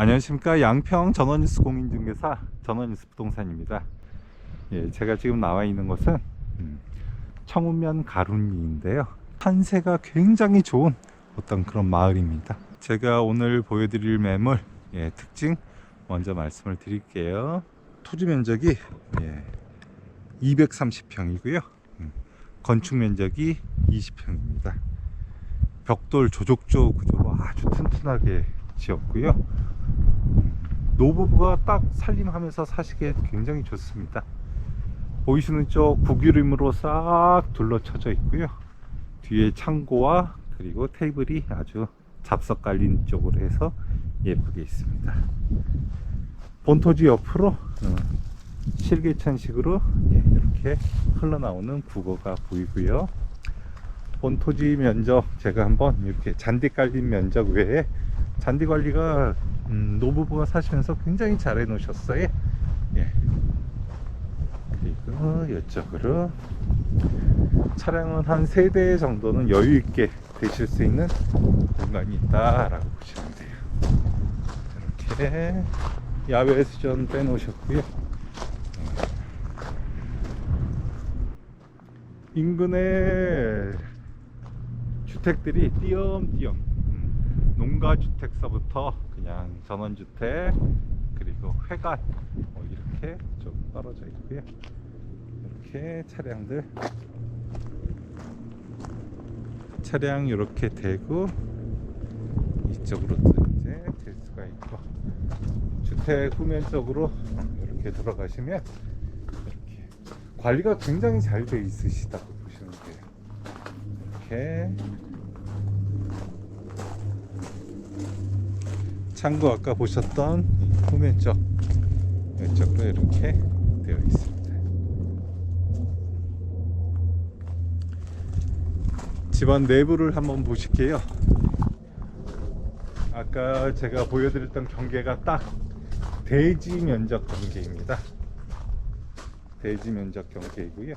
안녕하십니까 양평 전원뉴스 공인중개사 전원뉴스 부동산입니다. 예, 제가 지금 나와 있는 곳은 음, 청운면 가룬리인데요. 한세가 굉장히 좋은 어떤 그런 마을입니다. 제가 오늘 보여드릴 매물 예, 특징 먼저 말씀을 드릴게요. 토지 면적이 예, 230평이고요. 음, 건축 면적이 20평입니다. 벽돌 조족조 구조로 아주 튼튼하게 지었고요. 노부부가 딱 살림하면서 사시기에 굉장히 좋습니다. 보이시는 쪽 구규림으로 싹 둘러쳐져 있고요. 뒤에 창고와 그리고 테이블이 아주 잡석 깔린 쪽으로 해서 예쁘게 있습니다. 본토지 옆으로 어, 실개천식으로 예, 이렇게 흘러나오는 국어가 보이고요. 본토지 면적 제가 한번 이렇게 잔디 깔린 면적 외에 잔디 관리가 음, 노부부가 사시면서 굉장히 잘 해놓으셨어요. 예. 그리고 이쪽으로 차량은 한세대 정도는 여유 있게 되실 수 있는 공간이 있다라고 보시면 돼요. 이렇게 야외 수전 빼놓으셨고요. 인근에 주택들이 띄엄띄엄 음, 농가주택서부터 그냥 전원주택 그리고 회관 뭐 이렇게 좀 떨어져 있고요. 이렇게 차량들. 차량 이렇게 대고 이쪽으로 또 이제 될 수가 있고 주택 후면 쪽으로 이렇게 들어가시면 이렇게 관리가 굉장히 잘 돼 있으시다고 보시면 돼요. 이렇게 창고 아까 보셨던 이 후면 쪽 이쪽으로 이렇게 되어 있습니다. 집안 내부를 한번 보실게요. 아까 제가 보여드렸던 경계가 딱 대지 면적 경계입니다. 대지 면적 경계이고요.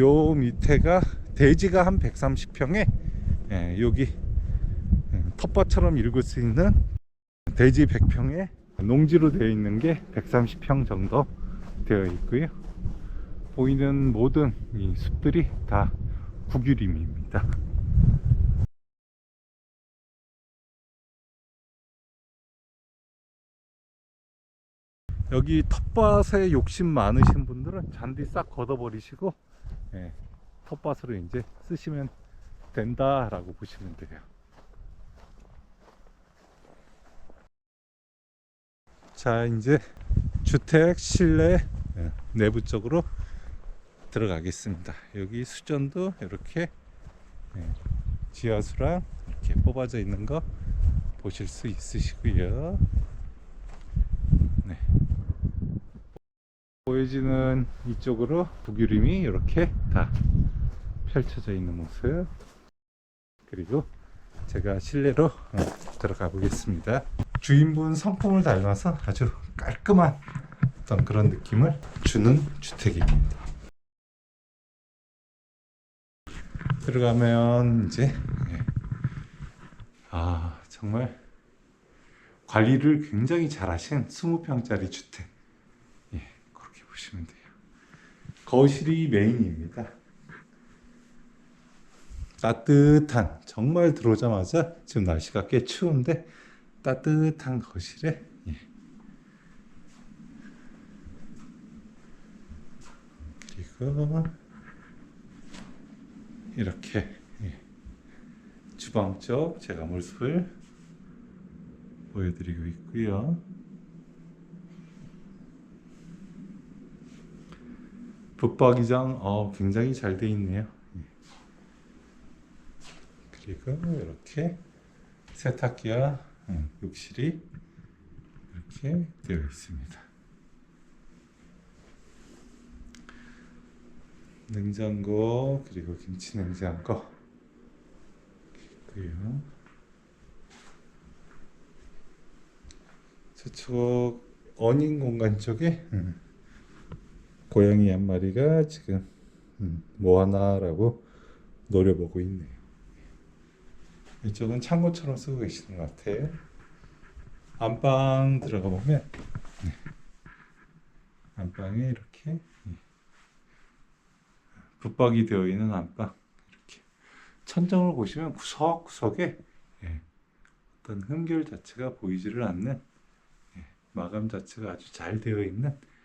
요 밑에가 대지가 한 130평에 예, 여기 예, 텃밭처럼 읽을 수 있는 대지 100평에 농지로 되어 있는 게 130평 정도 되어 있고요. 보이는 모든 이 숲들이 다 구규림입니다. 여기 텃밭에 욕심 많으신 분들은 잔디 싹 걷어버리시고 예, 텃밭으로 이제 쓰시면 된다라고 보시면 돼요. 자, 이제 주택 실내 예, 내부 쪽으로 들어가겠습니다. 여기 수전도 이렇게 예, 지하수랑 이렇게 뽑아져 있는 거 보실 수 있으시고요. 보여지는 이쪽으로 북유림이 이렇게 다 펼쳐져 있는 모습. 그리고 제가 실내로 어, 들어가 보겠습니다. 주인분 성품을 닮아서 아주 깔끔한 어떤 그런 느낌을 주는 주택입니다. 들어가면 이제 예. 아 정말 관리를 굉장히 잘 하신 20평짜리 주택 보시면 돼요. 거실이 메인입니다. 따뜻한 정말 들어오자마자 지금 날씨가 꽤 추운데 따뜻한 거실에 예. 그리고 이렇게 예. 주방 쪽 제가 모습을 보여드리고 있고요. 붙박이장 어, 굉장히 잘 돼 있네요. 예. 그리고 이렇게 세탁기와 음, 욕실이 이렇게 되어 있습니다. 냉장고 그리고 김치 냉장고 있고요. 저쪽 어닝 공간 쪽에 음, 고양이 한 마리가 지금 음, 뭐 하나라고 노려보고 있네요. 이쪽은 창고처럼 쓰고 계시는 것 같아요. 안방 들어가 보면 네. 안방에 이렇게 예. 붙박이 되어 있는 안방 이렇게 천정을 보시면 구석구석에 예, 어떤 흠결 자체가 보이지를 않는 예, 마감 자체가 아주 잘 되어 있는 예,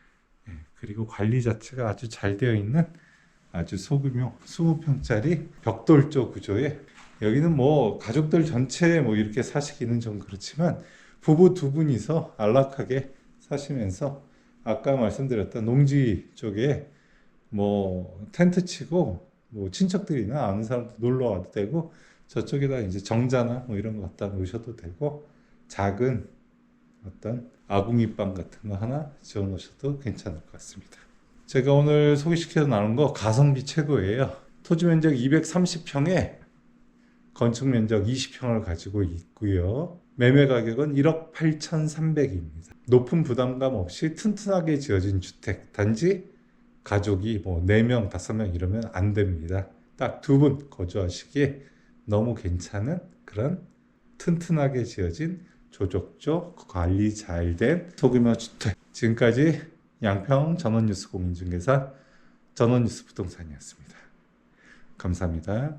그리고 관리 자체가 아주 잘 되어 있는 아주 소규모 20평짜리 벽돌조 구조에 여기는 뭐 가족들 전체 뭐 이렇게 사시기는 좀 그렇지만 부부 두 분이서 안락하게 사시면서 아까 말씀드렸던 농지 쪽에 뭐 텐트 치고 뭐 친척들이나 아는 사람들 놀러 와도 되고 저쪽에다 이제 정자나 뭐 이런 거 갖다 놓으셔도 되고 작은 어떤 아궁이방 같은 거 하나 지어 놓으셔도 괜찮을 것 같습니다. 제가 오늘 소개시켜 나눈 거 가성비 최고예요. 토지 면적 230평에 건축 면적 20평을 가지고 있고요. 매매 가격은 1억 8,300입니다. 높은 부담감 없이 튼튼하게 지어진 주택. 단지 가족이 뭐 4명, 5명 이러면 안 됩니다. 딱 두 분 거주하시기에 너무 괜찮은 그런 튼튼하게 지어진 조족조 관리 잘 된 소규모 주택. 지금까지 양평 전원뉴스 공인중개사 전원뉴스 부동산이었습니다. 감사합니다.